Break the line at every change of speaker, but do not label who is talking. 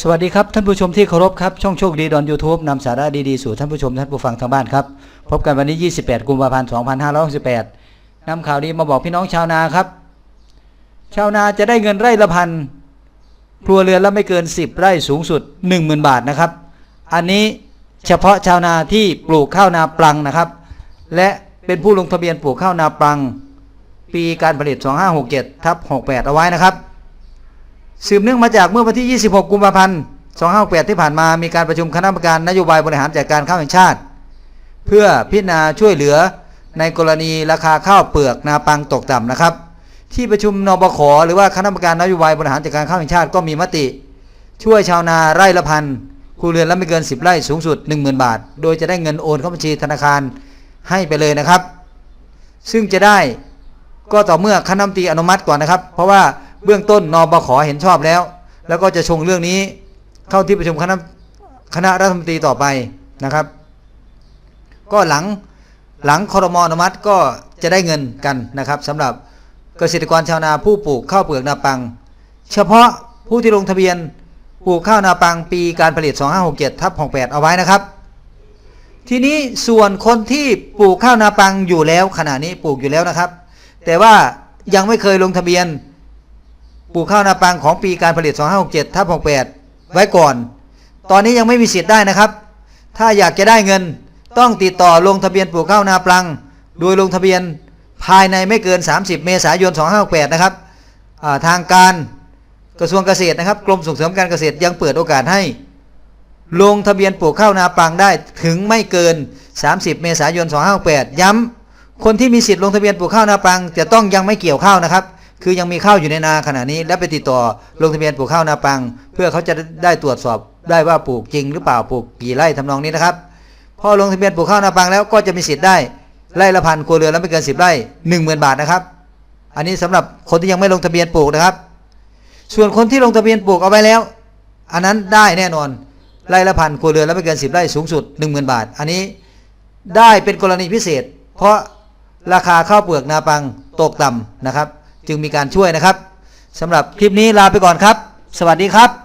สวัสดีครับท่านผู้ชมที่เคารพครับช่องโชคดีดอนยูทูบนำสาระดีๆสู่ท่านผู้ชมท่านผู้ฟังทางบ้านครับพบกันวันนี้ 28 กุมภาพันธ์ 2568นำข่าวดีมาบอกพี่น้องชาวนาครับ ชาวนาจะได้เงินไร่ละพันครัวเรือนละไม่เกิน 10 ไร่สูงสุด 10,000 บาทนะครับ อันนี้เฉพาะชาวนาที่ปลูกข้าวนาปลังนะครับ และเป็นผู้ลงทะเบียนปลูกข้าวนาปลัง ปีการผลิต 2567ทับ68 เอาไว้นะครับ สืบเนื่องมาจากเมื่อวันที่ 26 กุมภาพันธ์ 2568 ที่ผ่านมามีการประชุมคณะกรรมการนโยบายบริหารจัดการข้าวแห่งชาติ เพื่อพิจารณาช่วยเหลือในกรณีราคาข้าวเปลือกนาปังตกต่ำนะครับ ที่ประชุมนบขหรือว่าคณะกรรมการนโยบายบริหารจัดการข้าวแห่งชาติก็มีมติ ช่วยชาวนาไร่ละพันครัวเรือนละไม่เกิน 10 ไร่สูงสุด 10,000 บาท โดยจะได้เงินโอนเข้าบัญชีธนาคารให้ไปเลยนะครับ ซึ่งจะได้ก็ต่อเมื่อคณะรัฐมนตรีอนุมัติก่อนนะครับ เพราะว่า เบื้องต้นนบขเห็นชอบแล้ว แล้วก็จะชงเรื่องนี้ เข้าที่ประชุมคณะคณะรัฐมนตรีต่อไปนะครับ ก็หลังหลังคอรมอนุมัติก็จะได้เงินกันนะครับสำหรับเกษตรกรชาวนาผู้ปลูกข้าวเปลือกนาปัง เฉพาะผู้ที่ลงทะเบียนปลูกข้าวนาปังปีการผลิต 2567ทับ68 เอาไว้นะครับ ทีนี้ส่วนคนที่ปลูกข้าวนาปังอยู่แล้วขณะนี้ปลูกอยู่แล้วนะครับ แต่ว่ายังไม่เคยลงทะเบียน ปลูกข้าวนาปังของปีการผลิต 2567ทับ68 ไว้ก่อน ตอนนี้ยังไม่มีสิทธิ์ได้นะครับ ถ้าอยากจะได้เงินต้องติดต่อลงทะเบียนปลูกข้าวนาปัง โดยลงทะเบียนภายในไม่เกิน 30 เมษายน 2568 นะครับทางการกระทรวงเกษตรนะครับ กรมส่งเสริมการเกษตรยังเปิดโอกาสให้ ลงทะเบียนปลูกข้าวนาปังได้ถึงไม่เกิน 30 เมษายน 2568 ย้ำคนที่มีสิทธิ์ลงทะเบียนปลูกข้าวนาปังจะต้องยังไม่เกี่ยวข้าวนะครับ คือยังมีข้าวอยู่ในนาขณะนี้ และไปติดต่อลงทะเบียนปลูกข้าวนาปัง เพื่อเขาจะได้ตรวจสอบได้ว่าปลูกจริงหรือเปล่าปลูกกี่ไร่ทำนองนี้นะครับพอลงทะเบียนปลูกข้าวนาปังแล้วก็จะมีสิทธิ์ได้ไร่ละพันครัวเรือนและไม่เกิน10ไร่10,000บาทนะครับ อันนี้สำหรับคนที่ยังไม่ลงทะเบียนปลูกนะครับ ส่วนคนที่ลงทะเบียนปลูกเอาไว้แล้ว อันนั้นได้แน่นอนไร่ละพันครัวเรือนและไม่เกิน10ไร่สูงสุด10,000บาท อันนี้ได้เป็นกรณีพิเศษ เพราะราคาข้าวเปลือกนาปังตกต่ำนะครับ จึงมีการช่วยนะครับสำหรับคลิปนี้ลาไปก่อนครับ สวัสดีครับ